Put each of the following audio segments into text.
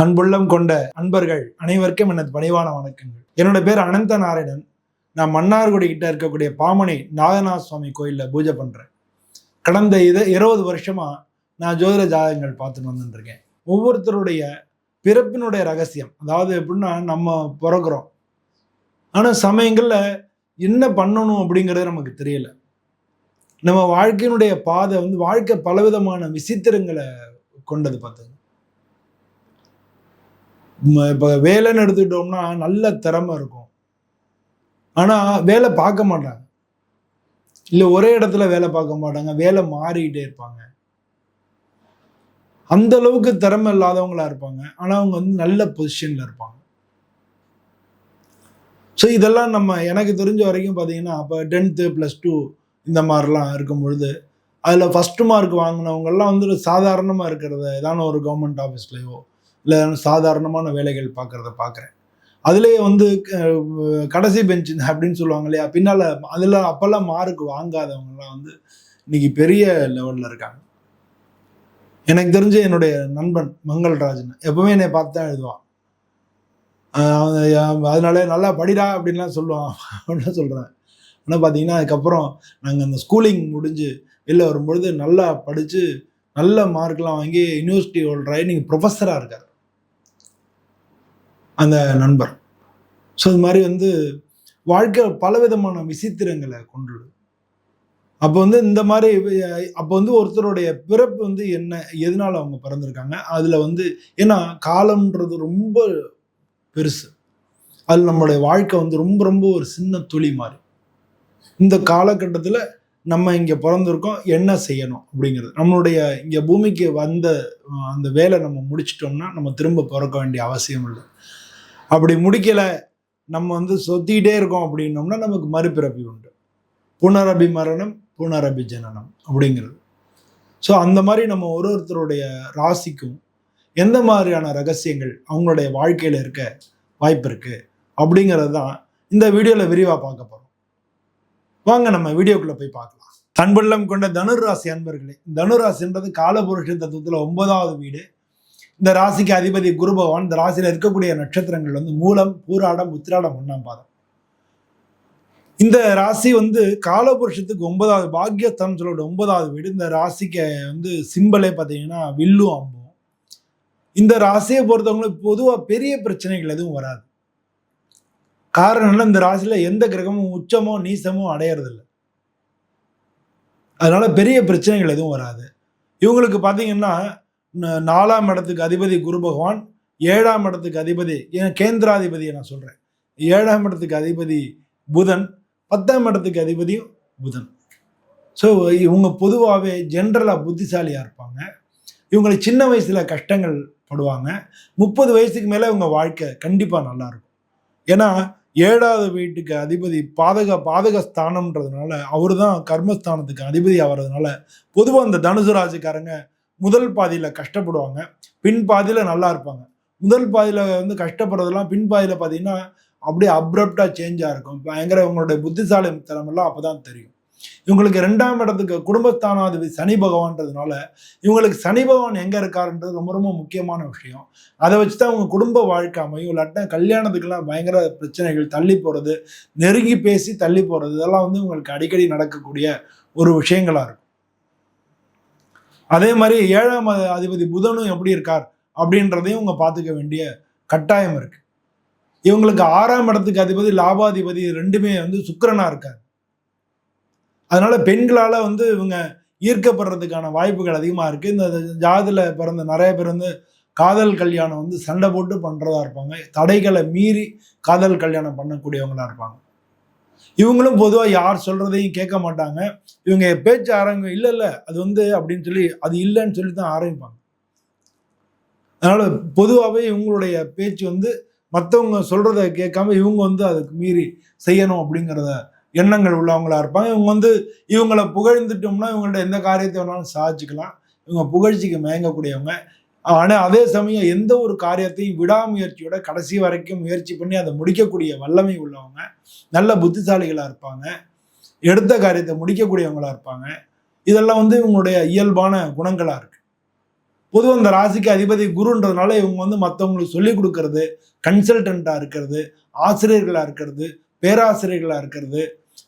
அன்புள்ளம் கொண்ட அன்பர்கள் அனைவருக்கும் எனது பணிவான வணக்கங்கள். என்னோட பேர் அனந்த நாராயணன். நான் மன்னார்குடி கிட்ட இருக்கக்கூடிய பாமணி நாகநாத சுவாமி கோயிலில் பூஜை பண்ணுறேன் கடந்த இதை இருபது வருஷமாக நான் ஜோதிட ஜாதகங்கள் பார்த்துட்டு வந்துட்டுருக்கேன் ஒவ்வொருத்தருடைய பிறப்பினுடைய ரகசியம் அதாவது எப்படின்னா நம்ம பிறக்கிறோம். ஆனால் சமயங்களில் என்ன பண்ணணும் அப்படிங்கிறது நமக்கு தெரியல. நம்ம வாழ்க்கையினுடைய பாதை வந்து வாழ்க்கை பலவிதமான விசித்திரங்களை கொண்டது பார்த்துங்க இப்போ வேலைன்னு எடுத்துக்கிட்டோம்னா நல்ல திறமை இருக்கும். ஆனால் வேலை பார்க்க மாட்டாங்க. இல்லை ஒரே இடத்துல வேலை பார்க்க மாட்டாங்க. வேலை மாறிக்கிட்டே இருப்பாங்க. அந்த அளவுக்கு திறமை இல்லாதவங்களா இருப்பாங்க. ஆனால் அவங்க வந்து நல்ல பொசிஷன்ல இருப்பாங்க. ஸோ இதெல்லாம் நம்ம எனக்கு தெரிஞ்ச வரைக்கும் பார்த்தீங்கன்னா அப்போ டென்த்து ப்ளஸ் டூ இந்த மாதிரிலாம் இருக்கும் பொழுது அதில் ஃபஸ்ட்டு மார்க் வாங்கினவங்கெல்லாம் வந்து சாதாரணமாக இருக்கிறத ஏதான ஒரு கவர்மெண்ட் ஆஃபீஸ்லையோ இல்லை சாதாரணமான வேலைகள் பார்க்குறத பார்க்குறேன் அதுலேயே வந்து கடைசி பெஞ்ச் அப்படின்னு சொல்லுவாங்க இல்லையா? பின்னால் அதில் அப்போல்லாம் மார்க் வாங்காதவங்கலாம் வந்து இன்னைக்கு பெரிய லெவலில் இருக்காங்க. எனக்கு தெரிஞ்ச என்னுடைய நண்பன் மங்கள்ராஜன் எப்பவுமே என்னை பார்த்து தான் எழுதுவான். அதனால நல்லா படிடா அப்படின்லாம் சொல்லுவான். அப்படின்னு சொல்கிறேன் ஆனால் பார்த்தீங்கன்னா அதுக்கப்புறம் நாங்கள் அந்த ஸ்கூலிங் முடிஞ்சு வெளில வரும்பொழுது நல்லா படித்து நல்ல மார்க்லாம் வாங்கி யூனிவர்சிட்டி ஹோல்டராகி நீங்கள் ப்ரொஃபஸராக இருக்கார். அந்த நண்பர். ஸோ இது மாதிரி வந்து வாழ்க்கை பலவிதமான விசித்திரங்களை கொண்டுள்ளது. அப்போ வந்து இந்த மாதிரி அப்போ வந்து ஒருத்தருடைய பிறப்பு வந்து என்ன எதனால அவங்க பிறந்திருக்காங்க அதில் வந்து ஏன்னா காலம்ன்றது ரொம்ப பெருசு. அது நம்மளுடைய வாழ்க்கை வந்து ரொம்ப ரொம்ப ஒரு சின்ன துளி மாதிரி. இந்த காலகட்டத்தில் நம்ம இங்கே பிறந்திருக்கோம் என்ன செய்யணும் அப்படிங்கிறது. நம்மளுடைய இங்கே பூமிக்கு வந்த அந்த வேலை நம்ம முடிச்சிட்டோம்னா நம்ம திரும்ப பிறக்க வேண்டிய அவசியம் இல்லை. அப்படி முடிக்கலை நம்ம வந்து சொத்திக்கிட்டே இருக்கோம் அப்படின்னோம்னா நமக்கு மறுபிறப்பி உண்டு. புனரபி மரணம் புனரபி ஜனனம் அப்படிங்கிறது. ஸோ அந்த மாதிரி நம்ம ஒரு ஒருத்தருடைய ராசிக்கும் எந்த மாதிரியான ரகசியங்கள் அவங்களுடைய வாழ்க்கையில் இருக்க வாய்ப்பு இருக்குது அப்படிங்கிறது தான் இந்த வீடியோவில் விரிவாக பார்க்க போகிறோம் வாங்க நம்ம வீடியோக்குள்ளே போய் பார்க்கலாம். தன்பள்ளம் கொண்ட தனுராசி அன்பர்களே தனுராசின்றது காலபுருஷ தத்துவத்தில் ஒன்பதாவது வீடு. இந்த ராசிக்கு அதிபதி குரு பகவான் இந்த ராசியில் இருக்கக்கூடிய நட்சத்திரங்கள் வந்து மூலம் பூராடம் உத்திராடம் ஒன்றாம் பாதம். இந்த ராசி வந்து காலபுருஷத்துக்கு ஒன்பதாவது பாக்கியஸ்தானம் சொல்லக்கூடிய ஒன்பதாவது வீடு. இந்த ராசிக்கு வந்து சிம்பலே பார்த்தீங்கன்னா வில்லும் அம்பும். இந்த ராசியை பொறுத்தவங்களுக்கு பொதுவாக பெரிய பிரச்சனைகள் எதுவும் வராது. காரணம்னா இந்த ராசியில் எந்த கிரகமும் உச்சமோ நீசமோ அடையறதில்ல. அதனால பெரிய பிரச்சனைகள் எதுவும் வராது. இவங்களுக்கு பார்த்தீங்கன்னா நாலாம் இடத்துக்கு அதிபதி குரு பகவான் ஏழாம் இடத்துக்கு அதிபதி ஏன் கேந்திராதிபதியை நான் சொல்கிறேன் ஏழாம் இடத்துக்கு அதிபதி புதன் பத்தாம் இடத்துக்கு அதிபதியும் புதன். ஸோ இவங்க பொதுவாகவே ஜென்ரலாக புத்திசாலியாக இருப்பாங்க. இவங்களுக்கு சின்ன வயசில் கஷ்டங்கள் படுவாங்க. முப்பது வயசுக்கு மேலே இவங்க வாழ்க்கை கண்டிப்பாக நல்லா இருக்கும். ஏன்னா ஏழாவது வீட்டுக்கு அதிபதி பாதக பாதக ஸ்தானம்ன்றதுனால அவர் தான் கர்மஸ்தானத்துக்கு அதிபதி ஆகிறதுனால பொதுவாக இந்த தனுசு ராசிக்காரங்க முதல் பாதியில் கஷ்டப்படுவாங்க பின் பாதியில் நல்லா இருப்பாங்க. முதல் பாதியில் வந்து கஷ்டப்படுறதெல்லாம் பின் பாதியில் பார்த்தீங்கன்னா அப்படியே அப்ரப்டாக சேஞ்சாக இருக்கும். பயங்கர இவங்களுடைய புத்திசாலி திறமெல்லாம் அப்போ தான் தெரியும். இவங்களுக்கு ரெண்டாம் இடத்துக்கு குடும்பஸ்தானாதிபதி சனி பகவான்றதுனால இவங்களுக்கு சனி பகவான் எங்கே இருக்காருன்றது ரொம்ப ரொம்ப முக்கியமான விஷயம். அதை வச்சு தான் அவங்க குடும்ப வாழ்க்கை அமையும். இல்லாட்டா கல்யாணத்துக்கெல்லாம் பயங்கர பிரச்சனைகள் தள்ளி போகிறது நெருங்கி பேசி தள்ளி போகிறது இதெல்லாம் வந்து உங்களுக்கு அடிக்கடி நடக்கக்கூடிய ஒரு விஷயங்களாக இருக்கும். அதே மாதிரி ஏழாம் அதிபதி புதனும் எப்படி இருக்கார் அப்படின்றதையும் இவங்க பார்த்துக்க வேண்டிய கட்டாயம் இருக்கு. இவங்களுக்கு ஆறாம் இடத்துக்கு அதிபதி லாபாதிபதி ரெண்டுமே வந்து சுக்கரனா இருக்கார். அதனால பெண்களால வந்து இவங்க ஈர்க்கப்படுறதுக்கான வாய்ப்புகள் அதிகமாக இருக்கு. இந்த ஜாதியில் பிறந்த நிறைய பேர் வந்து காதல் கல்யாணம் வந்து சண்டை போட்டு பண்ணுறதா இருப்பாங்க. தடைகளை மீறி காதல் கல்யாணம் பண்ணக்கூடியவங்களா இருப்பாங்க. இவங்களும் பொதுவாக யார் சொல்றதையும் கேட்க மாட்டாங்க. இவங்க பேச்சு ஆரம்பி இல்லை இல்லை அது வந்து அப்படின்னு சொல்லி அது இல்லைன்னு சொல்லி தான் ஆரம்பிப்பாங்க. அதனால் பொதுவாகவே இவங்களுடைய பேச்சு வந்து மற்றவங்க சொல்கிறத கேட்காம இவங்க வந்து அதுக்கு மீறி செய்யணும் அப்படிங்கிறத எண்ணங்கள் உள்ளவங்களா இருப்பாங்க. இவங்க வந்து இவங்களை புகழ்ந்துட்டோம்னா இவங்கள்ட்ட எந்த காரியத்தை வேணாலும் சாதிச்சுக்கலாம். இவங்க புகழ்ச்சிக்கு மயங்கக்கூடியவங்க. ஆனால் அதே சமயம் எந்த ஒரு காரியத்தையும் விடாமுயற்சியோட கடைசி வரைக்கும் முயற்சி பண்ணி அதை முடிக்கக்கூடிய வல்லமை உள்ளவங்க நல்ல புத்திசாலிகளாக இருப்பாங்க எடுத்த காரியத்தை முடிக்கக்கூடியவங்களாக இருப்பாங்க. இதெல்லாம் வந்து இவங்களுடைய இயல்பான குணங்களாக இருக்கு. பொதுவாக இந்த ராசிக்கு அதிபதி குருன்றதுனால இவங்க வந்து மற்றவங்களுக்கு சொல்லிக் கொடுக்கறது கன்சல்டண்ட்டாக இருக்கிறது ஆசிரியர்களாக இருக்கிறது பேராசிரியர்களாக இருக்கிறது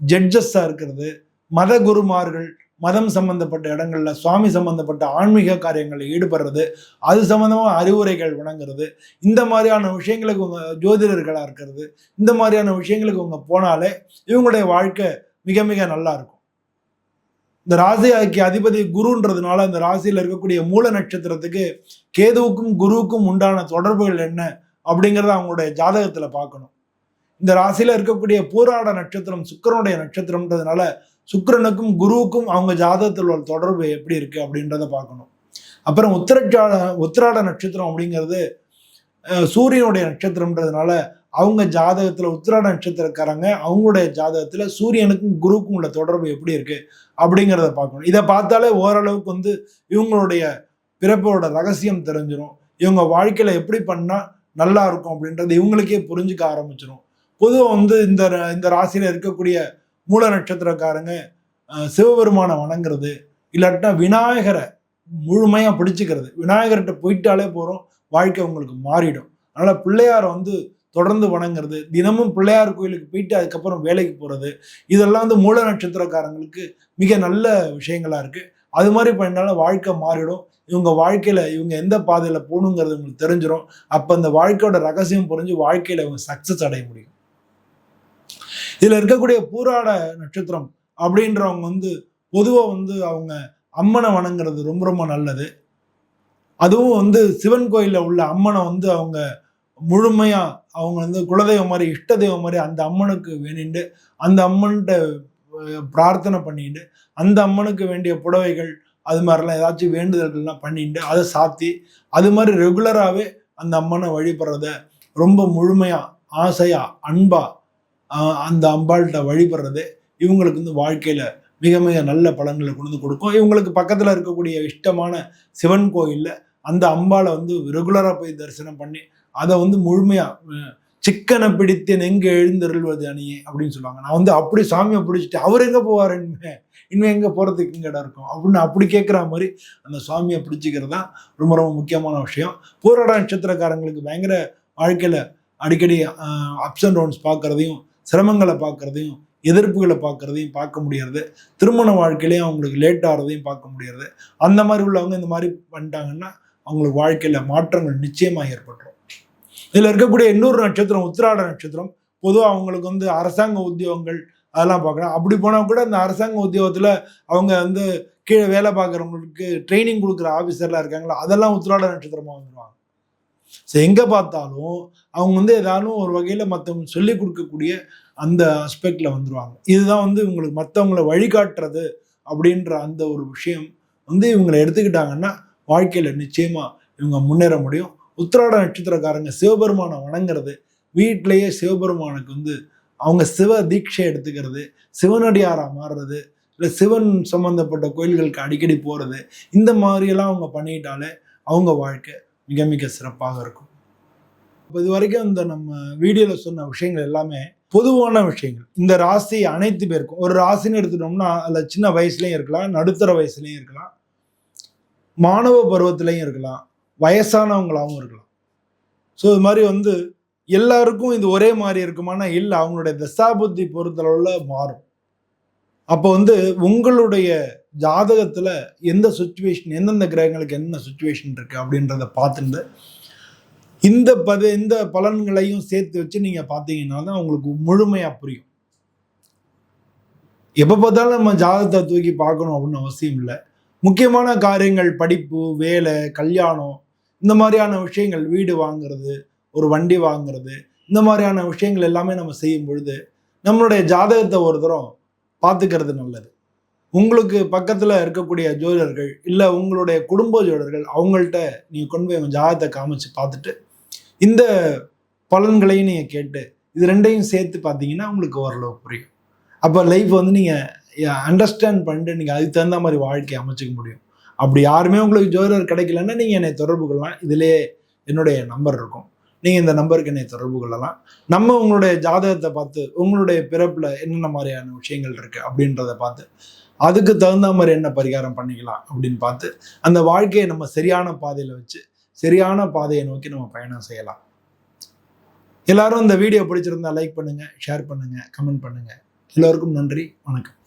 ஜட்ஜஸாக இருக்கிறது மத குருமார்கள் மதம் சம்பந்தப்பட்ட இடங்கள்ல சுவாமி சம்பந்தப்பட்ட ஆன்மீக காரியங்களில் ஈடுபடுறது அது சம்மந்தமாக அறிவுரைகள் வணங்குறது இந்த மாதிரியான விஷயங்களுக்கு உங்க ஜோதிடர்களாக இருக்கிறது இந்த மாதிரியான விஷயங்களுக்கு உங்க போனாலே இவங்களுடைய வாழ்க்கை மிக மிக நல்லா இருக்கும். இந்த ராசிக்கு அதிபதி குருன்றதுனால அந்த ராசியில் இருக்கக்கூடிய மூல நட்சத்திரத்துக்கு கேதுவுக்கும் குருவுக்கும் உண்டான தொடர்புகள் என்ன அப்படிங்கிறத அவங்களுடைய ஜாதகத்தில் பார்க்கணும். இந்த ராசியில் இருக்கக்கூடிய பூராட நட்சத்திரம் சுக்கரனுடைய நட்சத்திரம்ன்றதுனால சுக்கிரனுக்கும் குருவுக்கும் அவங்க ஜாதகத்தில் உள்ள தொடர்பு எப்படி இருக்கு அப்படின்றத பார்க்கணும். அப்புறம் உத்திரச்சாட உத்திராட நட்சத்திரம் அப்படிங்கிறது சூரியனுடைய நட்சத்திரம்ன்றதுனால அவங்க ஜாதகத்தில் உத்திராட நட்சத்திரக்காரங்க அவங்களுடைய ஜாதகத்தில் சூரியனுக்கும் குருவுக்கும் உள்ள தொடர்பு எப்படி இருக்கு அப்படிங்கிறத பார்க்கணும். இதை பார்த்தாலே ஓரளவுக்கு வந்து இவங்களுடைய பிறப்போட ரகசியம் தெரிஞ்சிடும் இவங்க வாழ்க்கையில் எப்படி பண்ணால் நல்லா இருக்கும் அப்படின்றது இவங்களுக்கே புரிஞ்சுக்க ஆரம்பிச்சிடும் பொதுவாக வந்து இந்த இந்த ராசியில் இருக்கக்கூடிய மூல நட்சத்திரக்காரங்க சிவபெருமானை வணங்குறது இல்லாட்டினா விநாயகரை முழுமையாக பிடிச்சிக்கிறது. விநாயகர்கிட்ட போயிட்டாலே போகிறோம் வாழ்க்கை உங்களுக்கு மாறிடும். அதனால் பிள்ளையாரை வந்து தொடர்ந்து வணங்குறது தினமும் பிள்ளையார் கோயிலுக்கு போயிட்டு அதுக்கப்புறம் வேலைக்கு போகிறது இதெல்லாம் வந்து மூல நட்சத்திரக்காரங்களுக்கு மிக நல்ல விஷயங்களாக இருக்குது அது மாதிரி பண்ணாலும் வாழ்க்கை மாறிடும். இவங்க வாழ்க்கையில் இவங்க எந்த பாதையில் போகணுங்கிறது உங்களுக்கு தெரிஞ்சிடும் அப்போ அந்த வாழ்க்கையோட ரகசியம் புரிஞ்சு வாழ்க்கையில் இவங்க சக்சஸ் அடைய முடியும். இதில் இருக்கக்கூடிய பூராட நட்சத்திரம் அப்படின்றவங்க வந்து பொதுவாக வந்து அவங்க அம்மனை வணங்குறது ரொம்ப ரொம்ப நல்லது. அதுவும் வந்து சிவன் கோயிலில் உள்ள அம்மனை வந்து அவங்க முழுமையாக அவங்க வந்து குலதெய்வம் மாதிரி இஷ்ட தெய்வம் மாதிரி அந்த அம்மனுக்கு வேண்டிட்டு அந்த அம்மன்கிட்ட பிரார்த்தனை பண்ணிட்டு அந்த அம்மனுக்கு வேண்டிய புடவைகள் அது மாதிரிலாம் ஏதாச்சும் வேண்டுதல்கள்லாம் பண்ணிட்டு அதை சாத்தி அது மாதிரி ரெகுலராகவே அந்த அம்மனை வழிபடுறத ரொம்ப முழுமையாக ஆசையாக அன்பாக அந்த அம்பாள்கிட்ட வழிபடுறது இவங்களுக்கு வந்து வாழ்க்கையில் மிக மிக நல்ல பலன்களை கொண்டு வந்து கொடுக்கும். இவங்களுக்கு பக்கத்தில் இருக்கக்கூடிய இஷ்டமான சிவன் கோயிலில் அந்த அம்பாளை வந்து ரெகுலராக போய் தரிசனம் பண்ணி அதை வந்து முழுமையாக சிக்கனை பிடித்து நெங்கு எழுந்தருள்வது அணியே அப்படின்னு சொல்லுவாங்க. நான் வந்து அப்படி சாமியை பிடிச்சிட்டு அவர் எங்கே போவார் இனிமே? இனிமே எங்கே போகிறதுக்கு இங்கே இடம் இருக்கும்? அப்படின்னு அப்படி கேட்குற மாதிரி அந்த சுவாமியை பிடிச்சிக்கிறது தான் ரொம்ப ரொம்ப முக்கியமான விஷயம். பூராட நட்சத்திரக்காரங்களுக்கு பயங்கர வாழ்க்கையில் அடிக்கடி அப்ஸ் அண்ட் டவுன்ஸ் பார்க்குறதையும் சிரமங்களை பார்க்கறதையும் எதிர்ப்புகளை பார்க்கறதையும் பார்க்க முடியறது. திருமண வாழ்க்கையிலையும் அவங்களுக்கு லேட் ஆகிறதையும் பார்க்க முடியறது. அந்த மாதிரி உள்ளவங்க இந்த மாதிரி பண்ணிட்டாங்கன்னா அவங்களுக்கு வாழ்க்கையில் மாற்றங்கள் நிச்சயமாக ஏற்பட்டுரும். இதில் இருக்கக்கூடிய இன்னொரு நட்சத்திரம் உத்திராட நட்சத்திரம் பொதுவாக அவங்களுக்கு வந்து அரசாங்க உத்தியோகங்கள் அதெல்லாம் பார்க்கலாம் அப்படி போனால் கூட அந்த அரசாங்க உத்தியோகத்தில் அவங்க வந்து கீழே வேலை பார்க்குறவங்களுக்கு ட்ரைனிங் கொடுக்குற ஆஃபீஸர்லாம் இருக்காங்களா அதெல்லாம் உத்திராட நட்சத்திரமாக வந்துடுவாங்க ஸோ எங்கே பார்த்தாலும் அவங்க வந்து ஏதாலும் ஒரு வகையில் மற்றவங்க சொல்லிக் கொடுக்கக்கூடிய அந்த அஸ்பெக்ட்ல வந்துடுவாங்க இதுதான் வந்து இவங்களுக்கு மற்றவங்கள வழிகாட்டுறது அப்படின்ற அந்த ஒரு விஷயம் வந்து இவங்களை எடுத்துக்கிட்டாங்கன்னா வாழ்க்கையில் நிச்சயமாக இவங்க முன்னேற முடியும். உத்திராட நட்சத்திரக்காரங்க சிவபெருமானை வணங்குறது வீட்டிலேயே சிவபெருமானுக்கு வந்து அவங்க சிவ தீட்சை எடுத்துக்கிறது சிவனடியாராக மாறுறது இல்லை சிவன் சம்மந்தப்பட்ட கோயில்களுக்கு அடிக்கடி போகிறது இந்த மாதிரியெல்லாம் அவங்க பண்ணிட்டாலே அவங்க வாழ்க்கை மிக மிக சிறப்பாக இருக்கும். இப்போ இது வரைக்கும் இந்த நம்ம வீடியோவில் சொன்ன விஷயங்கள் எல்லாமே பொதுவான விஷயங்கள். இந்த ராசி அனைத்து பேருக்கும் ஒரு ராசின்னு எடுத்துட்டோம்னா அதில் சின்ன வயசுலையும் இருக்கலாம் நடுத்தர வயசுலையும் இருக்கலாம் மாணவ பருவத்திலையும் இருக்கலாம் வயசானவங்களாகவும் இருக்கலாம். ஸோ இது மாதிரி வந்து எல்லாருக்கும் இது ஒரே மாதிரி இருக்குமானா இல்லை அவங்களுடைய தசாபுத்தி பொறுத்தளவில் மாறும். அப்போ வந்து உங்களுடைய ஜாதகத்தில் எந்த சுச்சுவேஷன் எந்தெந்த கிரகங்களுக்கு என்ன சுச்சுவேஷன் இருக்குது அப்படின்றத பார்த்துட்டு இந்த பத இந்த பலன்களையும் சேர்த்து வச்சு நீங்கள் பார்த்தீங்கன்னா தான் உங்களுக்கு முழுமையாக புரியும். எப்போ பார்த்தாலும் நம்ம ஜாதகத்தை தூக்கி பார்க்கணும் அப்படின்னு அவசியம் இல்லை. முக்கியமான காரியங்கள் படிப்பு வேலை கல்யாணம் இந்த மாதிரியான விஷயங்கள் வீடு வாங்குறது ஒரு வண்டி வாங்குறது இந்த மாதிரியான விஷயங்கள் எல்லாமே நம்ம செய்யும் பொழுது நம்மளுடைய ஜாதகத்தை ஒரு தரம் பார்த்துக்கிறது நல்லது. உங்களுக்கு பக்கத்தில் இருக்கக்கூடிய ஜோதிடர்கள் இல்லை உங்களுடைய குடும்ப ஜோதிடர்கள் அவங்கள்ட்ட நீங்கள் கொண்டு போய் உங்கள் ஜாதகத்தை காமிச்சு பார்த்துட்டு இந்த பலன்களையும் நீங்கள் கேட்டு இது ரெண்டையும் சேர்த்து பார்த்தீங்கன்னா உங்களுக்கு ஓரளவு புரியும். அப்போ லைஃப் வந்து நீங்கள் அண்டர்ஸ்டாண்ட் பண்ணிட்டு நீங்கள் அதுக்கு தகுந்த மாதிரி வாழ்க்கையை அமைச்சிக்க முடியும். அப்படி யாருமே உங்களுக்கு ஜோதிடர் கிடைக்கலன்னா நீங்கள் என்னை தொடர்பு கொள்ளலாம். இதிலே என்னுடைய நம்பர் இருக்கும். நீங்கள் இந்த நம்பருக்கு என்னை தொடர்பு கொள்ளலாம். நம்ம உங்களுடைய ஜாதகத்தை பார்த்து உங்களுடைய பிறப்பில் என்னென்ன மாதிரியான விஷயங்கள் இருக்குது அப்படின்றத பார்த்து அதுக்கு தகுந்த மாதிரி என்ன பரிகாரம் பண்ணிக்கலாம் அப்படின்னு பார்த்து அந்த வாழ்க்கையை நம்ம சரியான பாதையில் வச்சு சரியான பாதையை நோக்கி நம்ம பயணம் செய்யலாம். எல்லாரும் இந்த வீடியோ பிடிச்சிருந்தா லைக் பண்ணுங்கள் ஷேர் பண்ணுங்கள் கமெண்ட் பண்ணுங்கள் எல்லோருக்கும் நன்றி வணக்கம்.